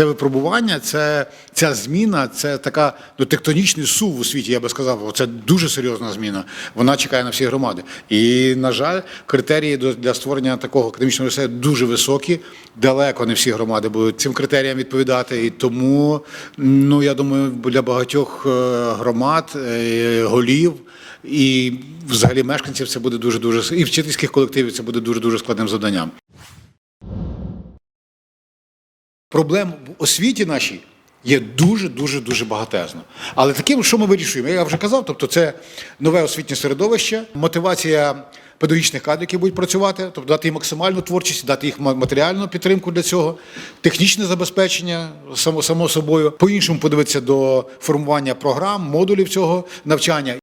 це випробування, це ця зміна, це така ну, тектонічний сув у світі. Я би сказав, це дуже серйозна зміна. Вона чекає на всі громади. І на жаль, критерії для створення такого академічного університету дуже високі. Далеко не всі громади будуть цим критеріям відповідати. І тому, ну я думаю, для багатьох е, громад, е, голів і взагалі мешканців це буде дуже дуже і вчительських колективів це буде дуже дуже складним завданням. Проблем в освіті нашій є дуже дуже дуже багатезно. Але таким, що ми вирішуємо, я вже казав, тобто це нове освітнє середовище, мотивація педагогічних кадрів, які будуть працювати, тобто дати їм максимальну творчість, дати їх матеріальну підтримку для цього, технічне забезпечення, само, само собою, по-іншому подивитися до формування програм, модулів цього навчання.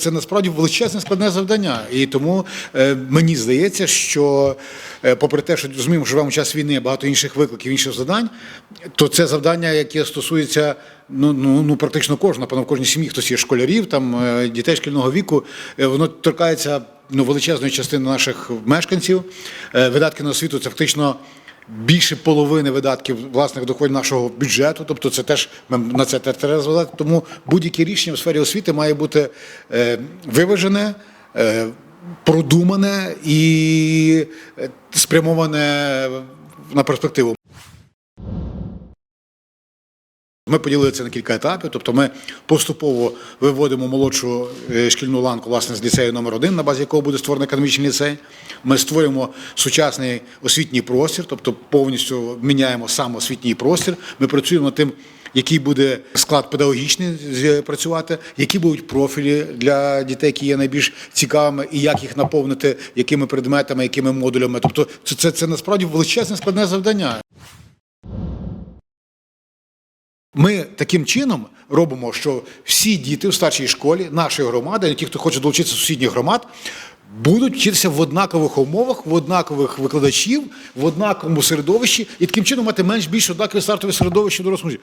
Це насправді величезне складне завдання, і тому е, мені здається, що е, попри те, що розуміємо, що живемо в час війни, багато інших викликів, інших завдань, то це завдання, яке стосується ну, ну, ну практично кожного, напевно, в кожній сім'ї, хтось є школярів, там е, дітей шкільного віку, е, воно торкається ну, величезної частини наших мешканців. Е, Видатки на освіту це фактично більше половини видатків власних доходів нашого бюджету. Тобто, це теж ми на це треба зважати. Тому будь-яке рішення в сфері освіти має бути е, виважене. Е, Продумане і е, спрямоване на перспективу. Ми поділили це на кілька етапів. Тобто, ми поступово виводимо молодшу е, шкільну ланку власне з ліцею номер 1 на базі якого буде створений академічний ліцей. Ми створюємо сучасний освітній простір, тобто повністю міняємо сам освітній простір. Ми працюємо над тим, який буде склад педагогічний з- працювати, які будуть профілі для дітей, які є найбільш цікавими, і як їх наповнити, якими предметами, якими модулями. Тобто, це, це, це насправді величезне складне завдання. Ми таким чином робимо, що всі діти в старшій школі нашої громади, ті, хто хоче долучитися до сусідніх громад, будуть вчитися в однакових умовах, в однакових викладачів, в однаковому середовищі, і таким чином мати менш більш однакове стартове середовище дорослому.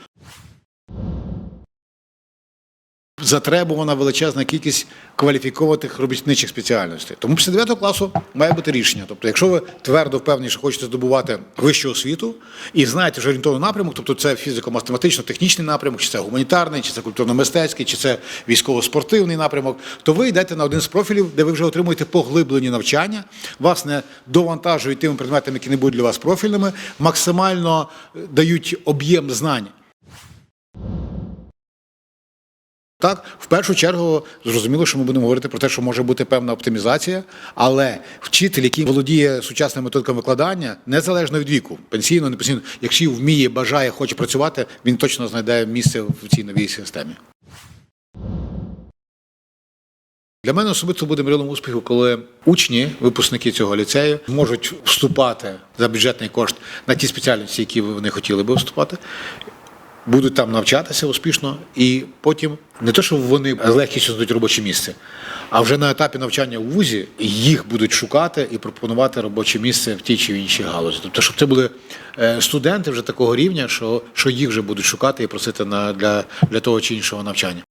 Затребувана величезна кількість кваліфікованих робітничих спеціальностей. Тому після 9 класу має бути рішення. Тобто, якщо ви твердо впевнені, що хочете здобувати вищу освіту і знаєте вже орієнтований напрямок, тобто це фізико-математично-технічний напрямок, чи це гуманітарний, чи це культурно-мистецький, чи це військово-спортивний напрямок, то ви йдете на один з профілів, де ви вже отримуєте поглиблені навчання, вас не довантажують тими предметами, які не будуть для вас профільними, максимально дають об'єм знань. Так, в першу чергу зрозуміло, що ми будемо говорити про те, що може бути певна оптимізація, але вчитель, який володіє сучасними методиками викладання, незалежно від віку, пенсійно, не пенсійно, якщо вміє, бажає, хоче працювати, він точно знайде місце в цій новій системі. Для мене особисто буде мріялом успіху, коли учні, випускники цього ліцею, можуть вступати за бюджетний кошт на ті спеціальності, які вони хотіли би вступати, будуть там навчатися успішно, і потім не те, що вони з легкістю знайдуть робоче місце, а вже на етапі навчання у вузі їх будуть шукати і пропонувати робоче місце в тій чи іншій галузі. Тобто, щоб це були е, студенти вже такого рівня, що, що їх вже будуть шукати і просити на, для, для того чи іншого навчання.